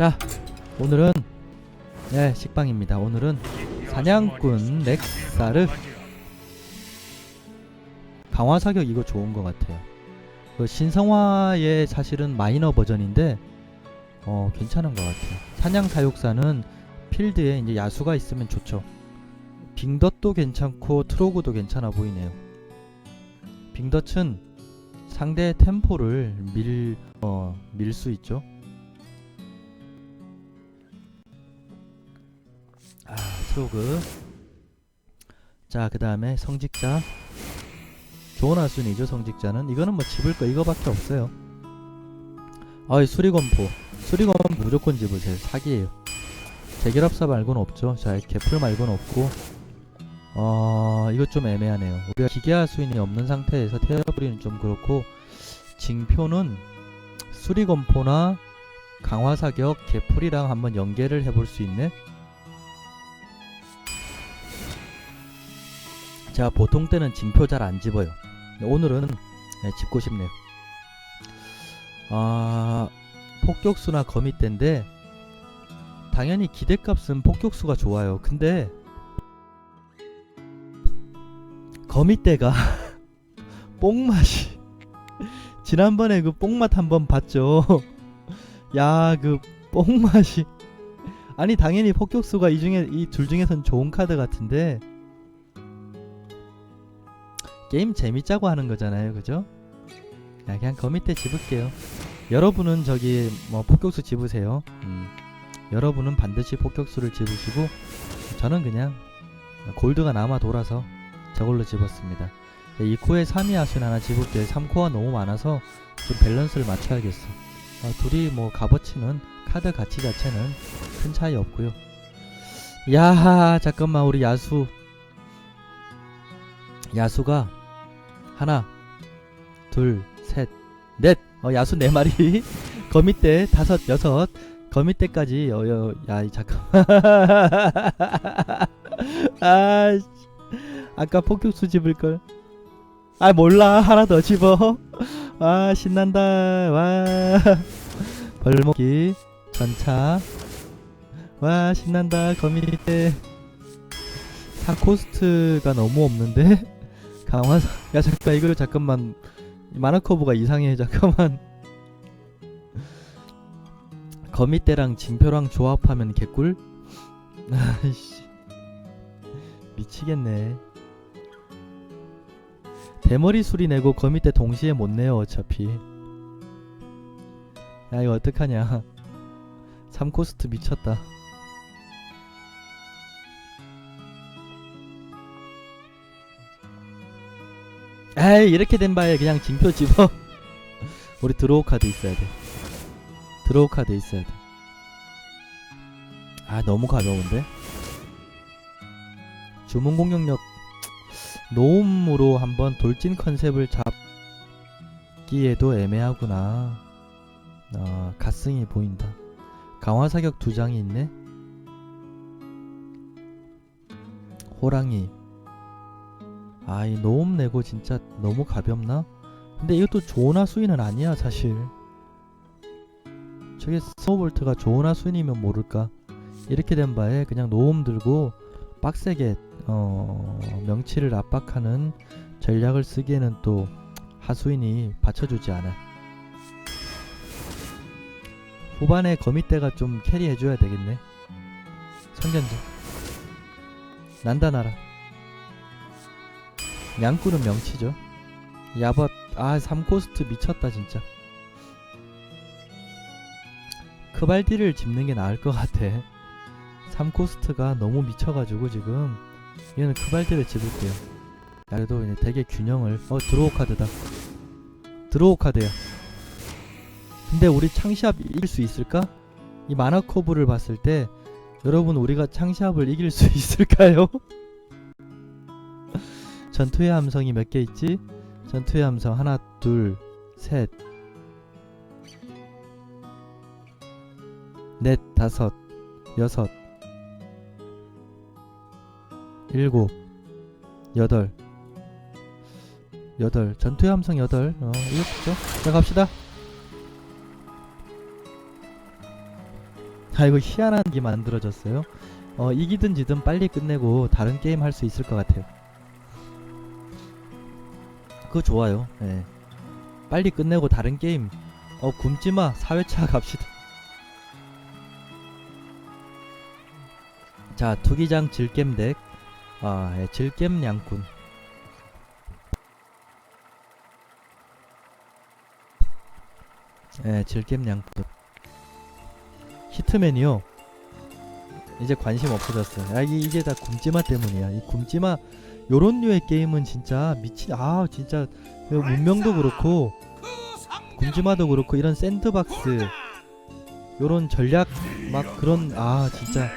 자, 오늘은 네 식빵입니다. 오늘은 사냥꾼 렉사르 강화 사격 이거 좋은 것 같아요. 그 신성화의 사실은 마이너 버전인데 어 괜찮은 것 같아요. 사냥 사육사는 필드에 이제 야수가 있으면 좋죠. 빙덧도 괜찮고 트로그도 괜찮아 보이네요. 빙덧은 상대 템포를 밀, 어, 밀 수 있죠. 아, 트로그. 자, 그 다음에 성직자. 좋은 하순이죠, 성직자는. 이거는 뭐 집을 거 이거밖에 없어요. 어이, 수리검포. 수리검 무조건 집으세요. 사기예요. 재결합사 말고는 없죠. 자, 개풀 말고는 없고. 어, 이거 좀 애매하네요. 우리가 기계화 수인이 없는 상태에서 태워버리는 좀 그렇고, 징표는 수리검포나 강화사격, 개풀이랑 한번 연계를 해볼 수 있네? 제가 보통 때는 징표 잘 안 집어요. 오늘은 네, 집고 싶네요. 아, 폭격수나 거미대인데, 당연히 기대값은 폭격수가 좋아요. 근데, 거미대가 뽕맛이 지난번에 그 뽕맛 한번 봤죠. 야, 그 뽕맛이 아니 당연히 폭격수가 이 중에 이 둘 중에선 좋은 카드 같은데 게임 재밌자고 하는 거잖아요, 그죠? 야, 그냥 거미대 집을게요. 여러분은 저기 뭐 폭격수 집으세요. 음, 여러분은 반드시 폭격수를 집으시고 저는 그냥 골드가 남아 돌아서 저걸로 집었습니다. 네, 2코에 3위 하순 하나 집을게 3코가 너무 많아서 좀 밸런스를 맞춰야겠어. 아, 둘이 뭐 값어치는 카드 가치 자체는 큰 차이 없고요. 야 잠깐만 우리 야수 야수가 하나 둘 셋 넷 어, 야수 네 마리 거미대 다섯 여섯 거미대까지 어 여 야 이, 잠깐만 아 씨. 아까 폭격수 집을 걸. 아 몰라 하나 더 집어. 와 신난다. 와 벌목기 전차. 와 신난다 거미대. 사코스트가 너무 없는데 강화사. 야 잠깐 이거 잠깐만 마나커브가 이상해 잠깐만. 거미대랑 징표랑 조합하면 개꿀. 아이씨 미치겠네. 대머리 수리 내고 거미 때 동시에 못 내요 어차피 야 이거 어떡하냐 3코스트 미쳤다 에이 이렇게 된 바에 그냥 징표 집어 우리 드로우 카드 있어야 돼 드로우 카드 있어야 돼아 너무 가벼운데 주문 공격력 노음으로 한번 돌진 컨셉을 잡기에도 애매하구나. 아, 가승이 보인다. 강화 사격 두 장이 있네. 호랑이. 아, 이 노음 내고 진짜 너무 가볍나? 근데 이것도 조나 수인은 아니야, 사실. 저게 스노볼트가 조나 수인이면 모를까? 이렇게 된 바에 그냥 노음 들고 빡세게 어, 명치를 압박하는 전략을 쓰기에는 또 하수인이 받쳐주지 않아. 후반에 거미대가 좀 캐리해줘야 되겠네. 선전자. 난다 나라. 양꾼은 명치죠. 야벗, 아, 3코스트 미쳤다, 진짜. 크발디를 집는 게 나을 것 같아. 3코스트가 너무 미쳐가지고 지금 얘는 크발디를 집을게요. 야, 그래도 이제 되게 균형을 어 드로우 카드다. 드로우 카드야. 근데 우리 창시합 이길 수 있을까? 이 마나 커브를 봤을 때 여러분 우리가 창시합을 이길 수 있을까요? 전투의 함성이 몇 개 있지? 전투의 함성 하나, 둘, 셋, 넷, 다섯, 여섯, 일곱, 여덟, 여덟. 전투의 함성 여덟. 어, 이거 좋죠? 자 갑시다. 아 이거 희한한 게 만들어졌어요. 어 이기든 지든 빨리 끝내고 다른 게임 할 수 있을 것 같아요. 그거 좋아요. 예. 빨리 끝내고 다른 게임. 어 굶지마 4회차 갑시다. 자 투기장 질겜 덱. 아 예, 질겜 양꾼. 예, 질겜 양꾼. 히트맨이요. 이제 관심 없어졌어. 야, 이게, 이게 다 굶지마 때문이야. 이 굶지마 요런 류의 게임은 진짜 미친 아 진짜 그 문명도 그렇고 굶지마도 그렇고 이런 샌드박스 요런 전략 막 그런 아 진짜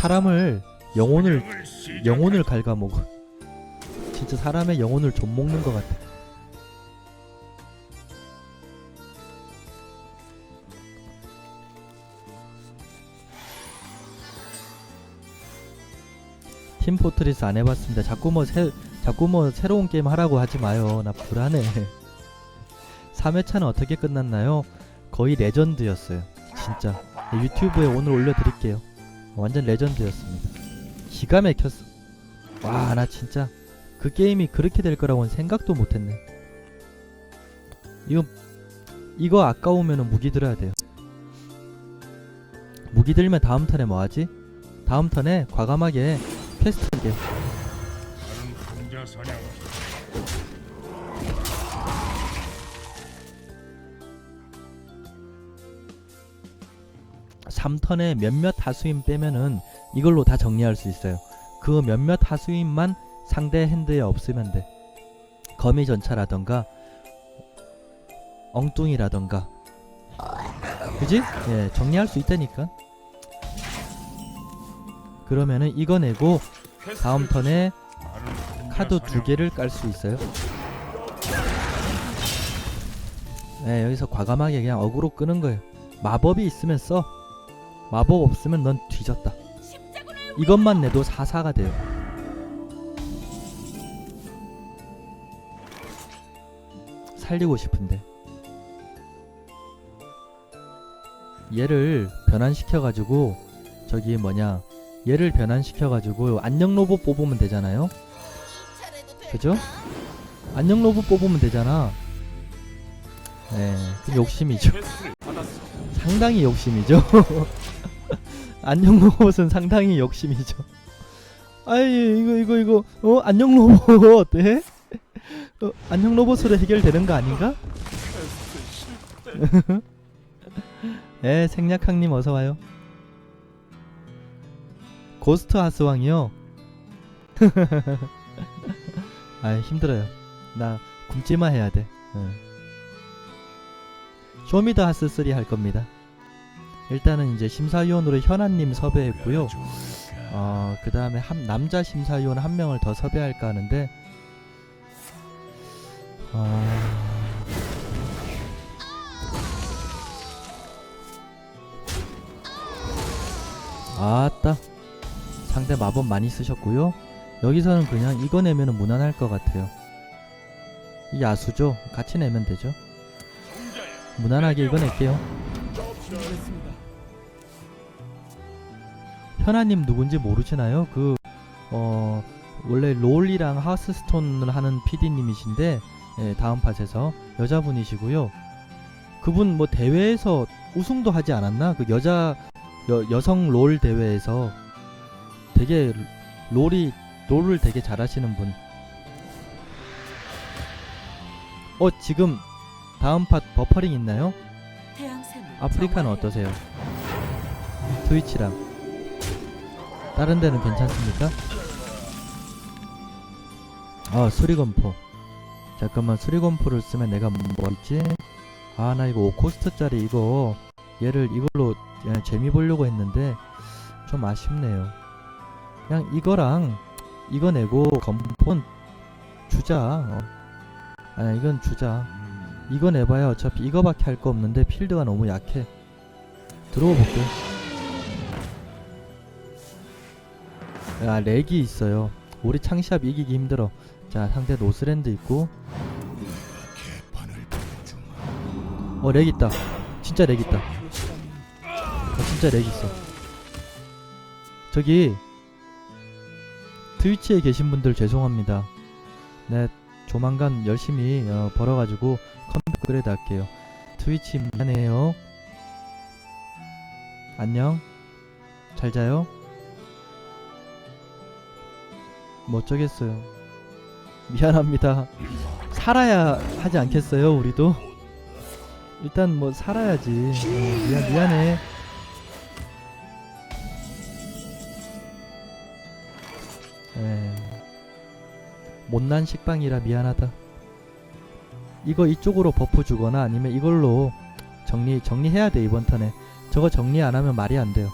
사람을 영혼을 영혼을 갉아먹어. 진짜 사람의 영혼을 좀 먹는 것 같아. 팀 포트리스 안 해봤습니다. 자꾸 뭐 새, 자꾸 뭐 새로운 게임 하라고 하지 마요. 나 불안해. 3회차는 어떻게 끝났나요? 거의 레전드였어요. 진짜. 네, 유튜브에 오늘 올려드릴게요. 완전 레전드였습니다. 기가 막혔어. 와, 나 진짜 그 게임이 그렇게 될 거라고는 생각도 못했네. 이거 이거 아까우면은 무기 들어야 돼요. 무기 들면 다음 턴에 뭐 하지? 다음 턴에 과감하게 사냥 3턴에 몇몇 하수인 빼면은 이걸로 다 정리할 수 있어요. 그 몇몇 하수인만 상대 핸드에 없으면 돼. 거미 전차라던가 엉뚱이라던가 그지? 예, 정리할 수 있다니까. 그러면은 이거 내고 다음 턴에 카드 두 개를 깔 수 있어요. 네, 여기서 과감하게 그냥 어그로 끄는 거예요. 마법이 있으면 써. 마법 없으면 넌 뒤졌다. 이것만 내도 4사가 돼요. 살리고 싶은데. 얘를 변환시켜가지고 저기 뭐냐 얘를 변환시켜가지고 안녕 로봇 뽑으면 되잖아요. 그죠? 안녕 로봇 뽑으면 되잖아. 네, 그 욕심이죠. 상당히 욕심이죠. 안녕 로봇은 상당히 욕심이죠. 아이 이거 이거 이거 어 안녕 로봇 예? 어, 안녕 로봇으로 해결되는 거 아닌가? 예, 생략항님 어서 와요. 고스트 하스왕이요. 아 힘들어요. 나 굶지마 해야 돼. 응. 쇼미더 하스 3 할 겁니다. 일단은 이제 심사위원으로 현아님 섭외했고요. 어, 그 다음에 한 남자 심사위원 한 명을 더 섭외할까 하는데, 어... 아따 상대 마법 많이 쓰셨고요 여기서는 그냥 이거 내면은 무난할 것 같아요 이 야수죠 같이 내면 되죠. 무난하게 이거 낼게요 현아님 누군지 모르시나요? 그 어 원래 롤이랑 하스스톤을 하는 PD님이신데 예, 다음 팟에서 여자분이시고요. 그분 뭐 대회에서 우승도 하지 않았나? 그 여자 여, 여성 롤 대회에서 되게 롤이 롤을 되게 잘하시는 분. 어 지금 다음 팟 버퍼링 있나요? 아프리카는 어떠세요? 트위치랑 다른 데는 괜찮습니까? 아 수리검포 잠깐만 수리검포를 쓰면 내가 뭐 있지? 아 나 이거 5코스트짜리 이거 얘를 이걸로 그냥 재미 보려고 했는데 좀 아쉽네요 그냥 이거랑 이거 내고 검포는 주자 어. 아니 이건 주자. 이거 내봐야 어차피 이거밖에 할 거 없는데 필드가 너무 약해. 들어와 볼게. 야 렉이 있어요. 우리 창시합 이기기 힘들어. 자 상대 노스랜드 있고. 어 렉 있다. 진짜 렉 있다. 같이 진짜 렉 있어. 저기 트위치에 계신 분들 죄송합니다. 네, 조만간 열심히 어, 벌어가지고 컴퓨터 그래도 할게요. 트위치 미안해요. 안녕. 잘 자요. 뭐 어쩌겠어요. 미안합니다. 살아야 하지 않겠어요, 우리도? 일단 뭐 살아야지. 어, 미안 미안해. 못난 식빵이라 미안하다. 이거 이쪽으로 버프 주거나 아니면 이걸로 정리 정리해야 돼 이번 턴에. 저거 정리 안 하면 말이 안 돼요.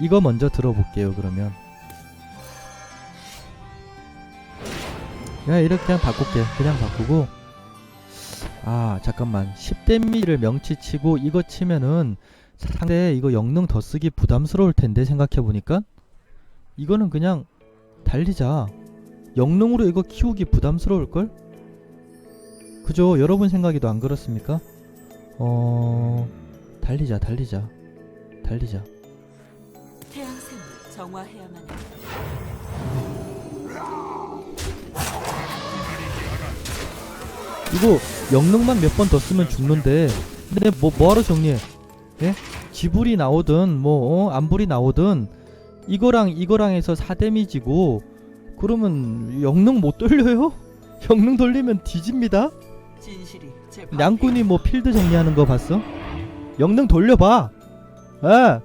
이거 먼저 들어볼게요 그러면. 야 이렇게 그냥 바꿀게. 그냥 바꾸고. 아 잠깐만 10데미를 명치 치고 이거 치면은 상대 이거 영능 더 쓰기 부담스러울 텐데 생각해보니까 이거는 그냥 달리자 영능으로 이거 키우기 부담스러울걸? 그죠 여러분 생각에도 안 그렇습니까? 어... 달리자 달리자 달리자 태양생을 정화해야만 해. 이거 영능만 몇 번 더 쓰면 죽는데 근데 뭐 뭐하러 정리해 예? 지불이 나오든 뭐 어? 안불이 나오든 이거랑 이거랑 해서 4데미지고 그러면 영능 못 돌려요? 영능 돌리면 뒤집니다? 진실이 제 양꾼이 뭐 필드 정리하는 거 봤어? 영능 돌려봐. 아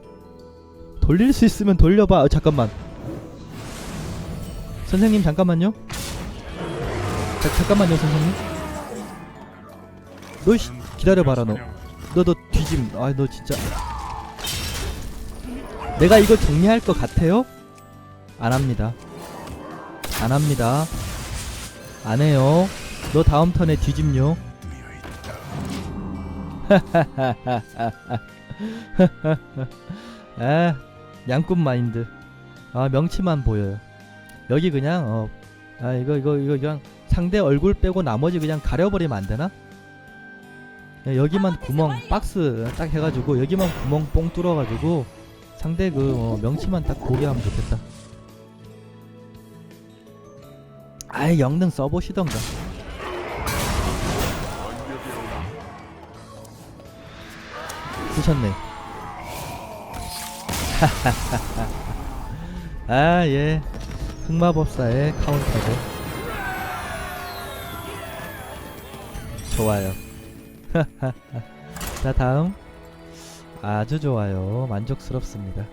돌릴 수 있으면 돌려봐. 어, 잠깐만. 선생님 잠깐만요. 자, 잠깐만요 선생님. 너 씨, 기다려봐라 너. 너 너 뒤짐 아 너 진짜 내가 이거 정리할 것 같아요? 안 합니다. 안 합니다. 안 해요. 너 다음 턴에 뒤짐요. 아 양꾼 마인드. 아 명치만 보여요. 여기 그냥 어 아 이거 이거 이거 그냥 상대 얼굴 빼고 나머지 그냥 가려버리면 안 되나? 야, 여기만 구멍 박스 딱 해가지고 여기만 구멍 뽕 뚫어가지고 상대 그 어, 명치만 딱 보게 하면 좋겠다. 아예 영능 써보시던가. 쓰셨네. 아 예. 흑마법사의 카운터죠. 좋아요. 자 다음 아주 좋아요 만족스럽습니다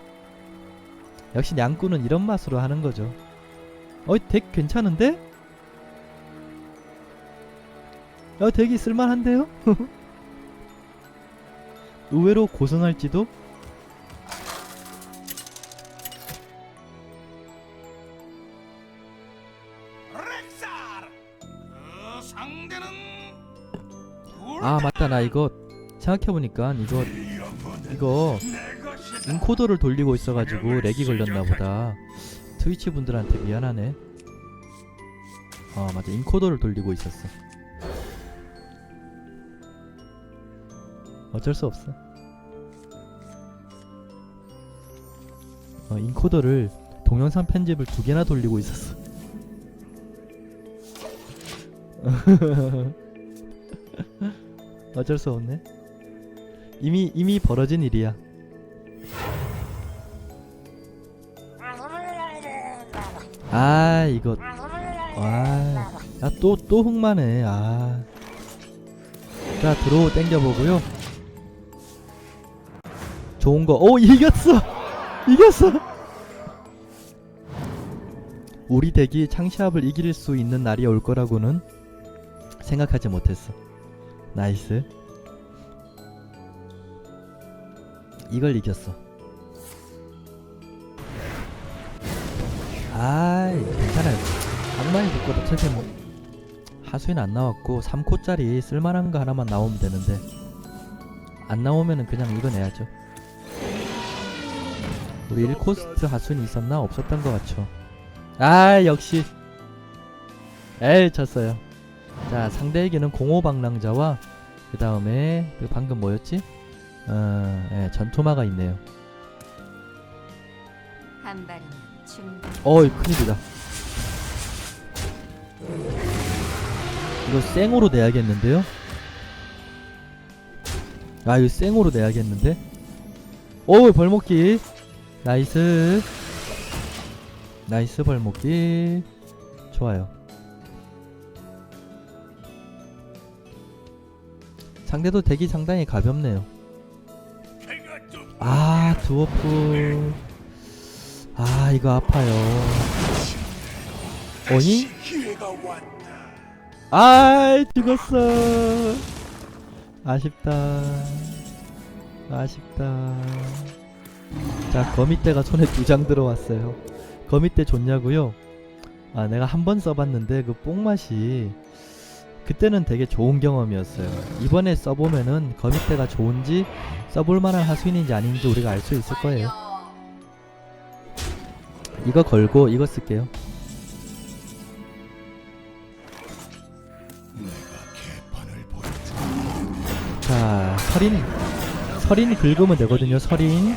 역시 양꾼은 이런 맛으로 하는 거죠 어이 덱 괜찮은데? 어 덱이 쓸만한데요? 의외로 고승할지도? 렉사르. 그아 맞다 나 이거 생각해보니까 이거 이거 인코더를 돌리고 있어가지고 렉이 걸렸나 보다. 트위치 분들한테 미안하네. 아 맞아. 인코더를 돌리고 있었어. 어쩔 수 없어. 어, 인코더를 동영상 편집을 두 개나 돌리고 있었어. 어쩔 수 없네 이미 이미 벌어진 일이야. 아 이거. 와야또 또 흑마네. 아자 드로우 땡겨보고요. 좋은 거 오 이겼어! 이겼어! 우리 덱이 창시합을 이길 수 있는 날이 올 거라고는 생각하지 못했어. 나이스 이걸 이겼어. 아이 괜찮아요. 악마의 불꽃 어차피 뭐 하수인 안 나왔고 3코짜리 쓸만한 거 하나만 나오면 되는데 안 나오면은 그냥 이거 내야죠. 우리 1코스트 하수인이 있었나? 없었던 것 같죠. 아 역시. 에이 졌어요. 자 상대에게는 공호방랑자와 그 다음에 그 방금 뭐였지? 어, 예, 전투마가 있네요. 한 발이면 충분. 어이 큰일이다. 이거 생으로 내야겠는데요? 아 이거 생으로 내야겠는데? 오 벌목기 나이스 나이스 벌목기 좋아요 상대도 덱이 상당히 가볍네요 아 드워프 아 이거 아파요. 어이? 기회가 왔다. 아 죽었어. 아쉽다. 아쉽다. 자 거미떼가 손에 두 장 들어왔어요. 거미떼 좋냐고요? 아 내가 한 번 써봤는데 그 뽕맛이 그때는 되게 좋은 경험이었어요 이번에 써보면은 거미떼가 좋은지 써볼만한 하수인인지 아닌지 우리가 알 수 있을 거예요 이거 걸고 이거 쓸게요. 자, 설인. 설인 긁으면 되거든요. 설인.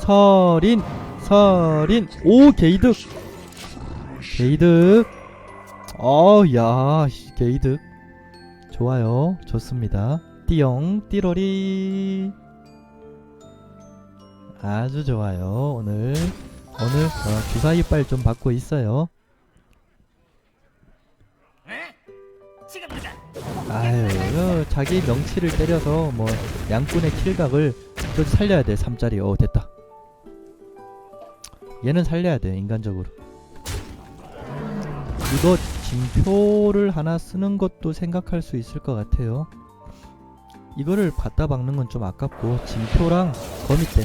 설인. 설인. 오, 게이득. 게이득. 어, 야, 씨, 게이득. 좋아요. 좋습니다. 띠용, 띠로리. 아주 좋아요. 오늘, 오늘, 어, 주사 이빨 좀 받고 있어요. 지금부터 아유, 자기 명치를 때려서 뭐 양꾼의 킬각을 좀 살려야 돼. 3짜리. 어, 됐다. 얘는 살려야 돼. 인간적으로. 이거 징표를 하나 쓰는 것도 생각할 수 있을 것 같아요. 이거를 갖다 박는 건 좀 아깝고 징표랑 거미대.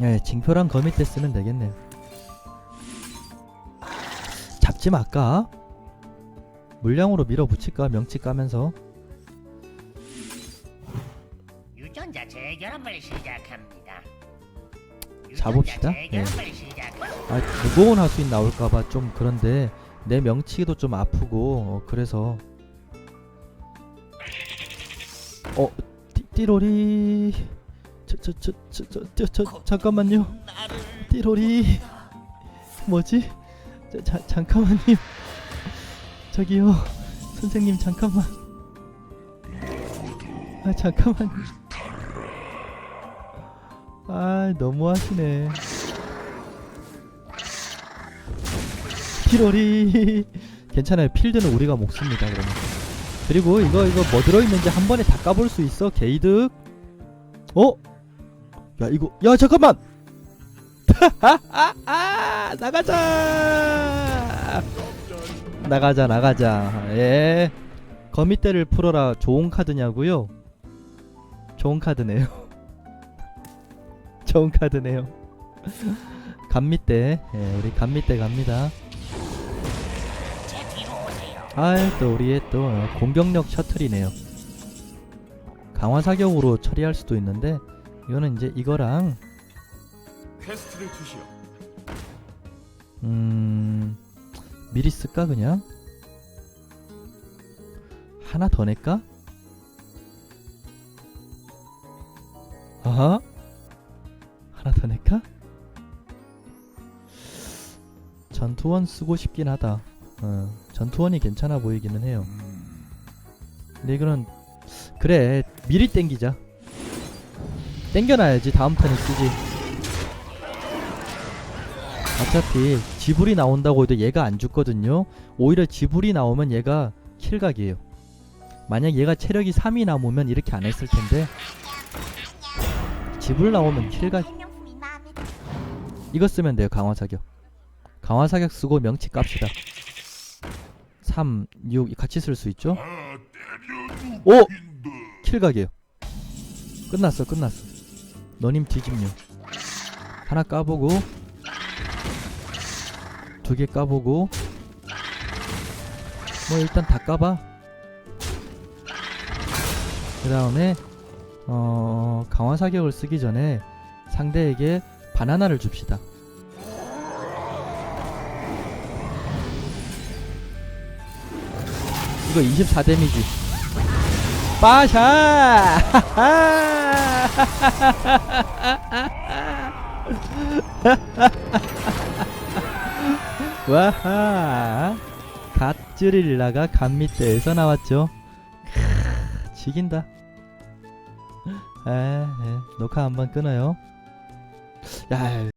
네, 징표랑 거미대 쓰면 되겠네요. 잡지 말까? 물량으로 밀어붙일까 명치 까면서 유전자 재결합을 시작합니다. 재결합을 시작합니다. 아 무거운 하수인 나올까봐 좀 그런데 내 명치도 좀 아프고 어, 그래서. 어 띠, 띠로리. 저저저저저저저 잠깐만요. 띠로리. 뭐지? 저, 자, 잠깐만요. 저기요. 선생님 잠깐만. 아 잠깐만 아 너무 하시네. 피로리. 괜찮아요. 필드는 우리가 먹습니다 그러면. 그리고 이거 이거 뭐 들어있는지 한 번에 다 까볼 수 있어 게이득? 어? 야 이거 야 잠깐만! 아, 나가자! 나가자 나가자. 예. 거미대를 풀어라. 좋은 카드냐고요? 좋은 카드네요 좋은 카드네요 감미대 예 우리 감미대 갑니다. 아또 우리의 또 어, 공격력 셔틀이네요 강화 사격으로 처리할 수도 있는데 이거는 이제 이거랑 퀘스트를 주시오. 음 미리 쓸까 그냥 하나 더 낼까? 아하 낼까? 전투원 쓰고 싶긴 하다. 어, 전투원이 괜찮아 보이기는 해요. 근데 이거는 그래 미리 땡기자. 땡겨놔야지 다음 턴에 쓰지. 어차피 지불이 나온다고 해도 얘가 안 죽거든요. 오히려 지불이 나오면 얘가 킬각이에요. 만약 얘가 체력이 3이 남으면 이렇게 안 했을 텐데. 지불 나오면 킬각 이거 쓰면 돼요 강화 사격. 강화 사격 쓰고 명치 깝시다. 3, 6 같이 쓸 수 있죠? 오! 킬각이에요. 끝났어 끝났어. 너님 뒤집류 하나 까보고 두 개 까보고 뭐 일단 다 까봐. 그 다음에 어 강화 사격을 쓰기 전에 상대에게 바나나를 줍시다. 이거 24 데미지. 빠샤! 와하! 갓즈릴라가 간 밑에서 나왔죠. 크, 지긴다. 에, 에, 녹화 한번 끊어요 야